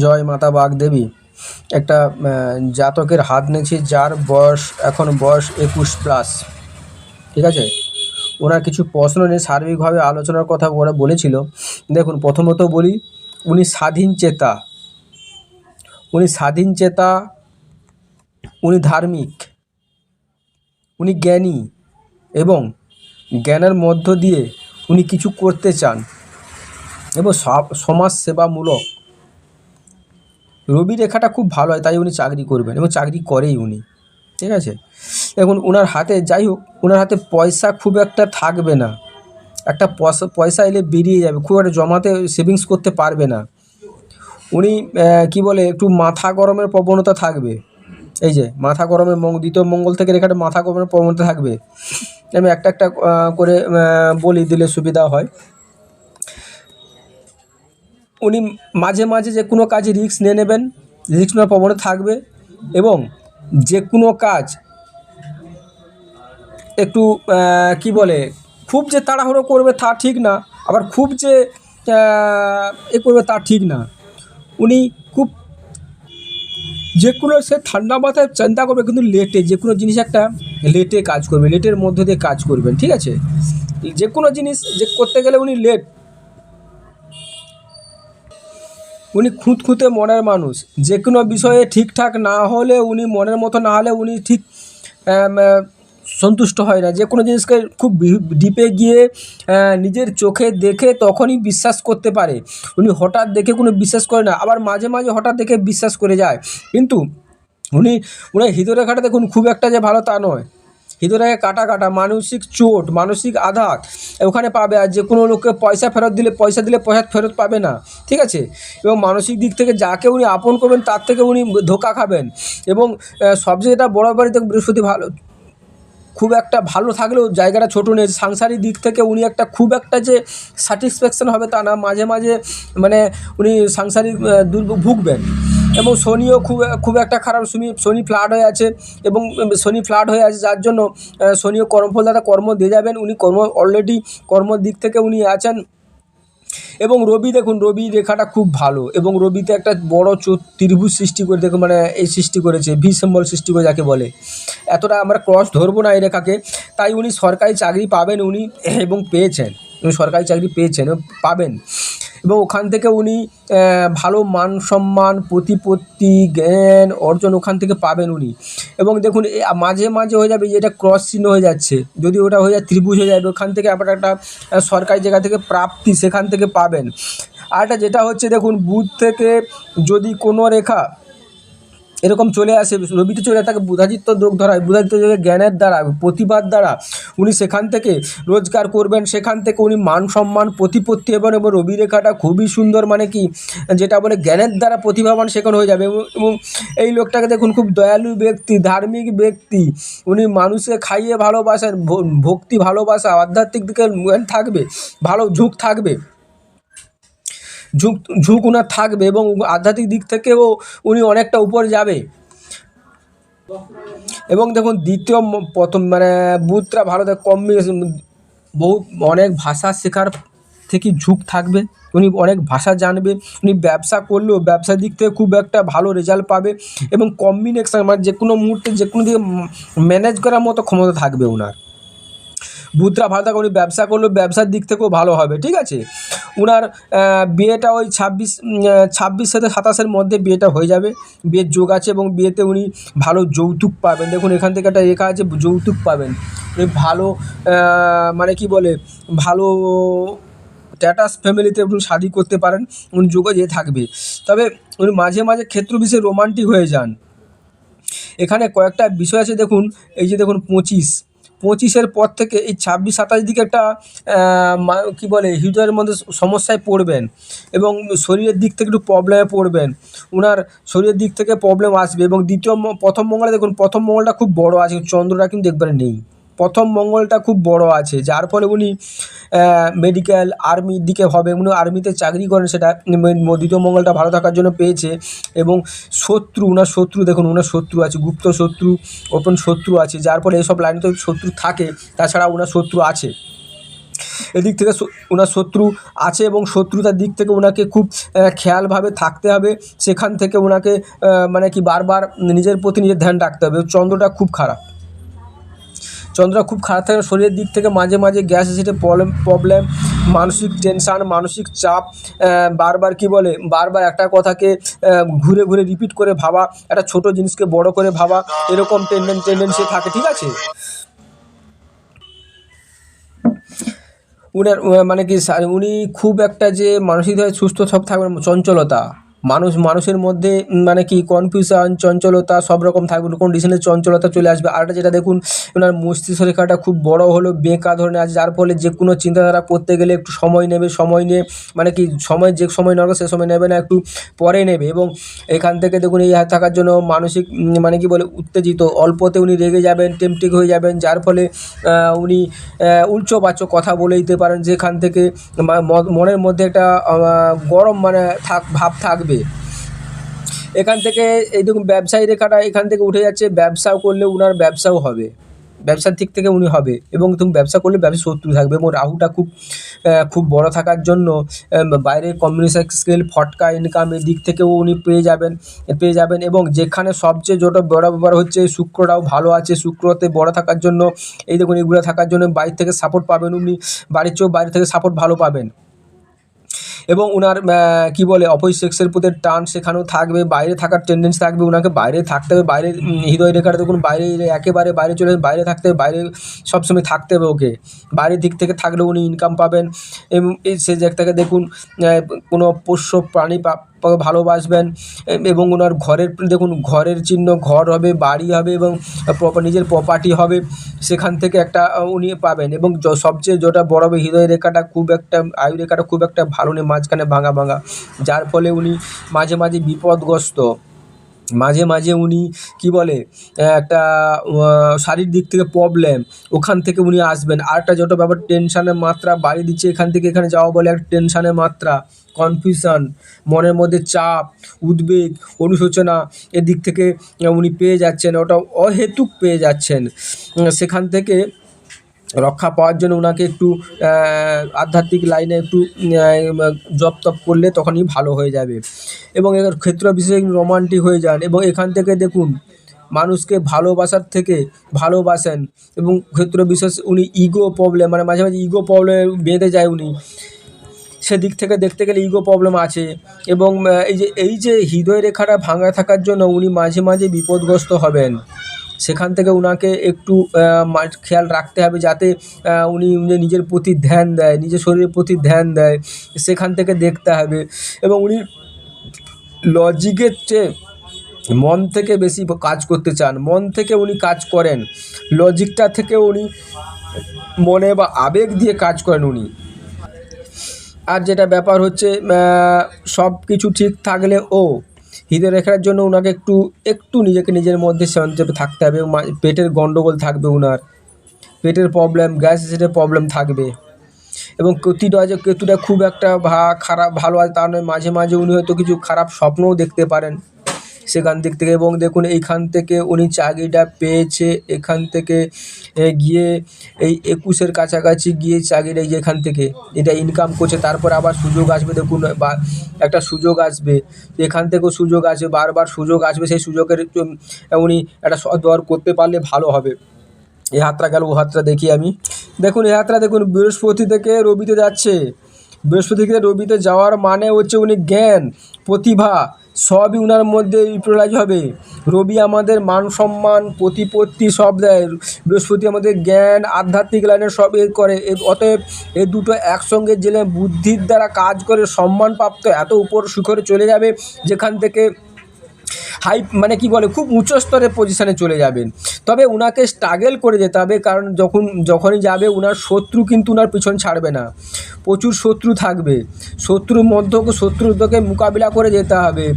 জয় মাতা বাগদেবী। একটা জাতকের হাত নিয়েছি যার বয়স, এখন বয়স একুশ প্লাস। ঠিক আছে? ওনার কিছু প্রশ্ন নিয়ে সার্বিকভাবে আলোচনার কথা ওরা বলেছিল। দেখুন, প্রথমত বলি, উনি স্বাধীন চেতা। উনি স্বাধীন চেতা, উনি ধার্মিক, উনি জ্ঞানী এবং জ্ঞানের মধ্য দিয়ে উনি কিছু করতে চান। এবং সমাজ সেবামূলক রবি রেখাটা খুব ভালো হয়, তাই উনি চাকরি করবেন এবং চাকরি করেই উনি, ঠিক আছে? এখন ওনার হাতে, যাই হোক ওনার হাতে পয়সা খুব একটা থাকবে না। একটা পয়সা পয়সা এলে বেরিয়ে যাবে, খুব একটা জমাতে সেভিংস করতে পারবে না। উনি কি বলে, একটু মাথা গরমের প্রবণতা থাকবে। এই যে, মাথা গরমের দ্বিতীয় মঙ্গল থেকে রেখাটা মাথা গরমের প্রবণতা থাকবে। আমি একটা একটা করে বলি, দিলে সুবিধা হয়। উনি মাঝে মাঝে যে কোনো কাজে রিস্ক নিয়ে নেবেন রিস্ক নেওয়ার প্রবণতা থাকবে এবং যে কোনো কাজ একটু কি বলে, খুব যে তাড়াহুড়ো করবে তা ঠিক না, আবার খুব যে এ করবে তা ঠিক না। উনি খুব যে কোনো সে ঠান্ডা মাথায় চিন্তা করবে, কিন্তু লেটে যে কোনো জিনিস একটা লেটে কাজ করবে লেটের মধ্যে দিয়ে কাজ করবেন, ঠিক আছে? যে কোনো জিনিস যে করতে গেলে উনি লেট উনি খুঁতখুঁতে মনের মানুষ। যে কোনো বিষয়ে ঠিকঠাক না হলে উনি মনের মতো না হলে উনি ঠিক সন্তুষ্ট হয় না। যে কোনো জিনিসকে খুব ডিপে গিয়ে নিজের চোখে দেখে তখনই বিশ্বাস করতে পারে। উনি হঠাৎ দেখে কোনো বিশ্বাস করে না, আবার মাঝে মাঝে হঠাৎ দেখে বিশ্বাস করে যায়। কিন্তু উনি, উনার হৃদয়রেখাটা দেখুন, খুব একটা যে ভালো তা নয়। হৃদয়রেখা কাটা কাটা, মানসিক চোট, মানসিক আঘাত, ওখানে পাবে আর যে কোনো লোককে পয়সা ফেরত দিলে, পয়সা দিলে পয়সা ফেরত পাবে না, ঠিক আছে? এবং মানসিক দিক থেকে যাকে উনি আপন করবেন, তার থেকে উনি ধোকা খাবেন। এবং সবচেয়ে যেটা বড় বাড়িতে বৃহস্পতি ভালো, খুব একটা ভালো থাকলেও জায়গাটা ছোটো নেই, সাংসারিক দিক থেকে উনি একটা খুব একটা যে স্যাটিসফ্যাকশন হবে তা না, মাঝে মাঝে মানে উনি সাংসারিক দুর্ভোগ ভুগবেন। এবং শনিও খুব খুব একটা খারাপ শনি শনি ফ্ল্যাট হয়ে আছে এবং শনি ফ্ল্যাট হয়ে আছে যার জন্য শনিও কর্মফলদাতা কর্ম দিয়ে যাবেন। উনি কর্ম অলরেডি কর্মর দিক থেকে উনি আছেন। এবং রবি দেখুন, রবি রেখাটা খুব ভালো এবং রবিতে একটা বড় ত্রিভুজ সৃষ্টি করে, দেখুন মানে এই সৃষ্টি করেছে, ভি সিম্বল সৃষ্টি করে যাকে বলে। এতটা আমরা ক্রস ধরবো না এই রেখাকে, তাই উনি সরকারি চাকরি পাবেন উনি এবং পেয়েছেন, উনি সরকারি চাকরি পেয়েছেন, পাবেন। এবং ওখান থেকে উনি ভালো মান সম্মান, প্রতিপত্তি, জ্ঞান অর্জন ওখান থেকে পাবেন উনি। এবং দেখুন মাঝে মাঝে হয়ে যাবে এটা ক্রস চিহ্ন হয়ে যাচ্ছে। যদি ওটা হয়ে যায়, ত্রিভুজ হয়ে যাবে, ওখান থেকে আপনার একটা সরকারি জায়গা থেকে প্রাপ্তি সেখান থেকে পাবেন। আর যেটা হচ্ছে, দেখুন, বুধ থেকে যদি কোনো রেখা এরকম চলে আসে রবিতে চলে তাকে বুধাদিত্য যোগ ধরায়। বুধাদিত্য যোগের জ্ঞানের দ্বারা, প্রতিবাদ দ্বারা উনি সেখান থেকে রোজগার করবেন, সেখান থেকে উনি মান সম্মান প্রতিপত্তি এবং এবং রবি রেখাটা খুবই সুন্দর মানে কি, যেটা বলে জ্ঞানের দ্বারা প্রতিভাবান সেখানে হয়ে যাবে। এবং- এই লোকটাকে দেখুন, খুব দয়ালু ব্যক্তি, ধার্মিক ব্যক্তি। উনি মানুষে খাইয়ে ভালোবাসেন ভক্তি, ভালোবাসা, আধ্যাত্মিক দিকে থাকবে, ভালো ঝুঁক থাকবে। ঝুঁক ঝুঁক ওনার থাকবে এবং আধ্যাত্মিক দিক থেকেও উনি অনেকটা উপরে যাবে। এবং দেখুন দ্বিতীয় প্রথম মানে ভালো দেখ কম্বিনেশন বহু, অনেক ভাষা শেখার থেকে ঝুঁক থাকবে। উনি অনেক ভাষা জানবে, উনি ব্যবসা করলেও ব্যবসার দিক থেকে খুব একটা ভালো রেজাল্ট পাবে এবং কম্বিনেশন মানে যে কোনো মুহূর্তে যে কোনো দিকে ম্যানেজ করার মতো ক্ষমতা থাকবে ওনার বুধরা ভালো উনি ব্যবসা করলেও ব্যবসার দিক থেকেও ভালো হবে, ঠিক আছে? ওনার বিয়েটা ওই ছাব্বিশ ছাব্বিশ সাথে সাতাশের মধ্যে বিয়েটা হয়ে যাবে। বিয়ের যোগ আছে এবং বিয়েতে উনি ভালো যৌতুক পাবেন। দেখুন, এখান থেকে একটা রেখা আছে, যৌতুক পাবেন। উনি ভালো মানে কি বলে, ভালো স্ট্যাটাস ফ্যামিলিতে উনি শাদি করতে পারেন। উনি যোগে যেয়ে থাকবে। তবে উনি মাঝে মাঝে ক্ষেত্র বিশেষে রোমান্টিক হয়ে যান। এখানে কয়েকটা বিষয় আছে, দেখুন, এই যে দেখুন, পঁচিশ। পঁচিশের পর থেকে এই ছাব্বিশ, সাতাশ দিকে একটা কী বলে, হৃদয়ের মধ্যে সমস্যায় পড়বেন এবং শরীরের দিক থেকে একটু প্রবলেমে পড়বেন। ওনার শরীরের দিক থেকে প্রবলেম আসবে এবং দ্বিতীয় প্রথম মঙ্গলে দেখুন, প্রথম মঙ্গলটা খুব বড় আছে, চন্দ্রটা কিন্তু দেখবেন নেই। প্রথম মঙ্গলটা খুব বড় আছে, যার ফলে উনি মেডিকেল আর্মির দিকে হবে উনি আর্মিতে চাকরি করেন সেটা দ্বিতীয় মঙ্গলটা ভালো থাকার জন্য পেয়েছে এবং শত্রু ওনার শত্রু দেখুন ওনার শত্রু আছে, গুপ্ত শত্রু ওপেন শত্রু আছে, যার ফলে এসব লাইনে তো শত্রু থাকে, তাছাড়া ওনার শত্রু আছে। এদিক থেকে ওনার শত্রু আছে এবং শত্রুতার দিক থেকে ওনাকে খুব খেয়ালভাবে থাকতে হবে, সেখান থেকে ওনাকে মানে কি বারবার নিজের প্রতি নিজের ধ্যান রাখতে হবে, চন্দ্রটা খুব খারাপ। চন্দ্রটা খুব খারাপ থাকে, শরীরের দিক থেকে মাঝে মাঝে গ্যাস অ্যাসিডের প্রবলেম প্রবলেম মানসিক টেনশান মানসিক চাপ বারবার কি বলে, বারবার একটা কথাকে ঘুরে ঘুরে রিপিট করে ভাবা, একটা ছোট জিনিসকে বড় করে ভাবা, এরকম টেন্ডেন টেন্ডেন্সি থাকে, ঠিক আছে? উনার মানে কি উনি খুব একটা যে মানসিকভাবে সুস্থ সব থাকবেন, চঞ্চলতা। মানুষ, মানুষের মধ্যে মানে কি কনফিউশন চঞ্চলতা, সব রকম থাকবে, কোন ডিসিশনের চঞ্চলতা চলে আসবে। আরেকটা যেটা দেখুন ওনার মস্তিষ্ক রেখাটা খুব বড় হলো, বেঁকা ধরনের আছে, যার ফলে যে কোনো চিন্তাধারা করতে গেলে একটু সময় নেবে, সময় নিয়ে মানে কি, সময় যে সময় নেওয়ার সে সময় নেবে না, একটু পরে নেবে। এবং এখান থেকে দেখুন, এই থাকার জন্য মানসিক মানে কি বলে, উত্তেজিত, অল্পতে উনি রেগে যাবেন, টেমটিক হয়ে যাবেন, যার ফলে উনি উচ্চ বাচ্চ কথা বলে দিতে পারেন, যেখান থেকে মনের মধ্যে একটা গরম মানে থাক, ভাব থাকবে। এখান থেকে এই দেখুন, ব্যবসায়ী রেখাটা এখান থেকে উঠে যাচ্ছে, ব্যবসাও করলে উনার ব্যবসাও হবে। ব্যবসার দিক থেকে উনি হবে এবং তুমি ব্যবসা করলে ব্যবসা শত্রু থাকবে এবং রাহুটা খুব খুব বড় থাকার জন্য বাইরে কমিউনিকেশন স্কিল ফটকা ইনকাম ইনকামের দিক থেকেও উনি পেয়ে যাবেন পেয়ে যাবেন এবং যেখানে সবচেয়ে যেটা বড় ব্যাপার হচ্ছে শুক্রটাও ভালো আছে, শুক্রতে বড় থাকার জন্য, এই দেখুন এগুলো থাকার জন্য বাইরে থেকে সাপোর্ট পাবেন উনি, বাড়ির চেয়েও বাইরে থেকে সাপোর্ট ভালো পাবেন। এবং ওনার কি বলে অপোজিট সেক্সের প্রতি টান সেখানেও থাকবে, বাইরে থাকার টেন্ডেন্সি থাকবে ওনাকে বাইরে থাকতে হবে, বাইরে হৃদয় রেখাটা দেখুন, বাইরে একেবারে বাইরে চলে বাইরে থাকতে হবে, বাইরে সবসময় থাকতে হবে ওকে। বাইরের দিক থেকে থাকলে উনি ইনকাম পাবেন, এবং সে জায়গা থেকে দেখুন কোনো পোষ্য প্রাণী ভালোবাসবেন এবং ওনার ঘরের দেখুন ঘরের চিহ্ন ঘর হবে বাড়ি হবে এবং নিজের প্রপার্টি হবে সেখান থেকে একটা উনি পাবেন। এবং সবচেয়ে যেটা বড় হবে হৃদয় রেখাটা খুব একটা আয়ু রেখাটা খুব একটা ভালো নেই মাঝখানে ভাঙা ভাঙা। যার ফলে উনি মাঝে মাঝে বিপদগ্রস্ত। মাঝে মাঝে উনি কি বলে একটা আহ, শারীরিক দিক থেকে প্রবলেম ওখান থেকে উনি আসবেন। আরেকটা যেটা ব্যাপার টেনশানের মাত্রা বাড়িয়ে দিচ্ছে এখান থেকে এখানে যাওয়া বলে একটা টেনশানের মাত্রা। কনফিউশন মনের মধ্যে চাপ, উদ্বেগ, অনুশোচনা এদিক থেকে উনি পেয়ে যাচ্ছেন, ওটা অহেতুক পেয়ে যাচ্ছেন। সেখান থেকে রক্ষা পাওয়ার জন্য ওনাকে একটু আধ্যাত্মিক লাইনে একটু জপ তপ করলে তখনই ভালো হয়ে যাবে। এবং এর ক্ষেত্র বিশেষ রোমান্টিক হয়ে যান এবং এখান থেকে দেখুন, মানুষকে ভালোবাসার থেকে ভালোবাসেন এবং ক্ষেত্র বিশেষ উনি ইগো প্রবলেম মানে মাঝে মাঝে ইগো প্রবলেম বেঁধে যায় উনি। সেদিক থেকে দেখতে গেলে ইগো প্রবলেম আছে এবং এই যে এই যে হৃদয় রেখাটা ভাঙা থাকার জন্য উনি মাঝে মাঝে বিপদগ্রস্ত হবেন। সেখান থেকে উনাকে একটু খেয়াল রাখতে হবে যাতে উনি নিজের প্রতি ধ্যান দেয়, নিজের শরীরের প্রতি ধ্যান দেয়, সেখান থেকে দেখতে হবে। এবং উনি লজিকের চেয়ে মন থেকে বেশি কাজ করতে চান। মন থেকে উনি কাজ করেন। লজিকটা থেকে উনি মনে বা আবেগ দিয়ে কাজ করেন উনি। আর যেটা ব্যাপার হচ্ছে সব কিছু ঠিক থাকলে ও হৃদয় রেখার জন্য ওনাকে একটু একটু নিজেকে নিজের মধ্যে সঞ্চেপে থাকতে হবে পেটের গণ্ডগোল থাকবে ওনার পেটের প্রবলেম গ্যাস অ্যাসিডের প্রবলেম থাকবে। এবং কেতুটা যে, কেতুটা খুব একটা ভা, খারাপ, ভালো আছে তার নয়। মাঝে মাঝে উনি হয়তো কিছু খারাপ স্বপ্নও দেখতে পারেন। সেখান দিক থেকে এবং দেখুন এইখান থেকে উনি চাকরিটা পেয়েছে, এখান থেকে গিয়ে এই একুশের কাছাকাছি গিয়ে চাকরিটা এখান থেকে, এটা ইনকাম করছে, তারপর আবার সুযোগ আসবে দেখুন, বা একটা সুযোগ আসবে, এখান থেকেও সুযোগ আসবে বারবার সুযোগ আসবে, সেই সুযোগের উনি একটা সদ্ব্যবহার করতে পারলে ভালো হবে। এই হাতটা গেল, ও হাতটা দেখি আমি। দেখুন এই হাতটা দেখুন, বৃহস্পতি থেকে রবিতে যাচ্ছে। বৃহস্পতি থেকে রবিতে যাওয়ার মানে হচ্ছে উনি জ্ঞান, প্রতিভা সবই উনার মধ্যে ইউটিলাইজ হবে। রবি আমাদের মান সম্মান, প্রতিপত্তি সব দেয়। বৃহস্পতি আমাদের জ্ঞান, আধ্যাত্মিক লাইনে সব এ করে। অতএব এই দুটো একসঙ্গে জেলে বুদ্ধির দ্বারা কাজ করে সম্মান প্রাপ্ত এত উপর শিখরে চলে যাবে যেখান থেকে হাই মানে কি বলে? খুব উচ্চ স্তরের পজিশানে চলে যাবেন। তবে উনাকে স্ট্রাগল করে যেতে হবে, কারণ যখন, যখনই যাবে উনার শত্রু কিন্তু উনার পিছন ছাড়বে না। প্রচুর শত্রু থাকবে। শত্রুর মধ্যে শত্রুদেরকে মোকাবিলা করে যেতে হবে।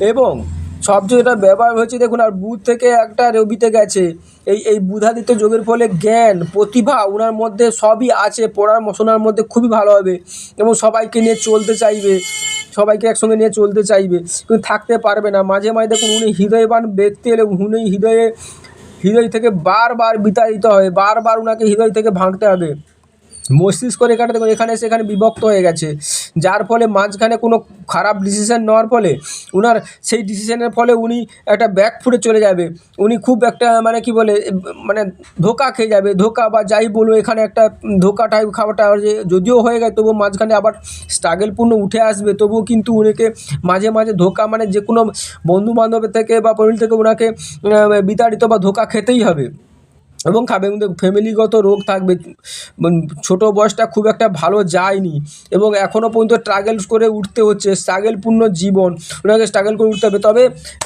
এবং সবচেয়ে যেটা ব্যবহার হয়েছে, দেখুন, আর বুধ থেকে একটা রবিতে গেছে। এই এই বুধাদিত্য যোগের ফলে জ্ঞান, প্রতিভা ওনার মধ্যে সবই আছে, পড়ার শোনার মধ্যে খুবই ভালো হবে। এবং সবাইকে নিয়ে চলতে চাইবে। সবাইকে একসঙ্গে নিয়ে চলতে চাইবে। কিন্তু থাকতে পারবে না। মাঝে মাঝে দেখুন উনি হৃদয়বান ব্যক্তি এলে উনি হৃদয়ে, হৃদয় থেকে বারবার বিতাড়িত হয়। বারবার ওনাকে হৃদয় থেকে ভাঙতে হবে। মস্তিষ্ক রেখাটা দেখুন, এখানে সেখানে বিভক্ত হয়ে গেছে। যার ফলে মাঝখানে কোনো খারাপ ডিসিশান নেওয়ার ফলে ওনার সেই ডিসিশানের ফলে উনি একটা ব্যাক ফুটে চলে যাবে। উনি খুব একটা মানে কি বলে মানে ধোকা খেয়ে যাবে। ধোকা বা যাই বলব এখানে একটা ধোকা টাইপ খাবারটা যে যদিও হয়ে গেছে, তবুও মাঝখানে আবার স্ট্রাগেলপূর্ণ উঠে আসবে। তবুও কিন্তু উনিকে মাঝে মাঝে ধোকা মানে যে কোনো বন্ধু বান্ধবের থেকে বা পরিবার থেকে ওনাকে বিতাড়িত বা ধোকা খেতেই হবে। এবং খাবে কিন্তু ফ্যামিলিগত রোগ থাকবে ছোটো বয়সটা খুব একটা ভালো যায়নি এবং এখনও পর্যন্ত স্ট্রাগল করে উঠতে হচ্ছে স্ট্রাগেলপূর্ণ জীবন, ওনাকে স্ট্রাগল করে উঠতে হবে। তবে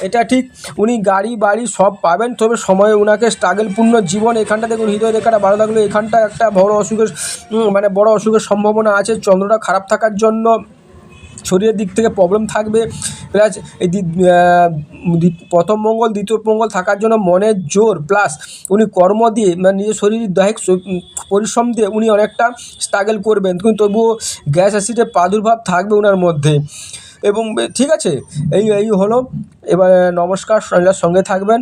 এটা ঠিক, উনি গাড়ি, বাড়ি সব পাবেন, তবে সময়ে ওনাকে স্ট্রাগলপূর্ণ জীবন এখানটা দেখুন হৃদয় রেখাটা ভালো থাকলে এখানটা একটা বড় অসুখের মানে বড় অসুখের সম্ভাবনা আছে। চন্দ্রটা খারাপ থাকার জন্য শরীরের দিক থেকে প্রবলেম থাকবে। প্লাস এই প্রথম মঙ্গল, দ্বিতীয় মঙ্গল থাকার জন্য মনের জোর। প্লাস উনি কর্ম দিয়ে মানে নিজের শরীর দৈহিক পরিশ্রম দিয়ে উনি অনেকটা স্ট্রাগল করবেন। কিন্তু তবুও গ্যাস অ্যাসিডের প্রাদুর্ভাব থাকবে ওনার মধ্যে। এবং ঠিক আছে? এই এই হলো। এবার নমস্কার সঙ্গে থাকবেন।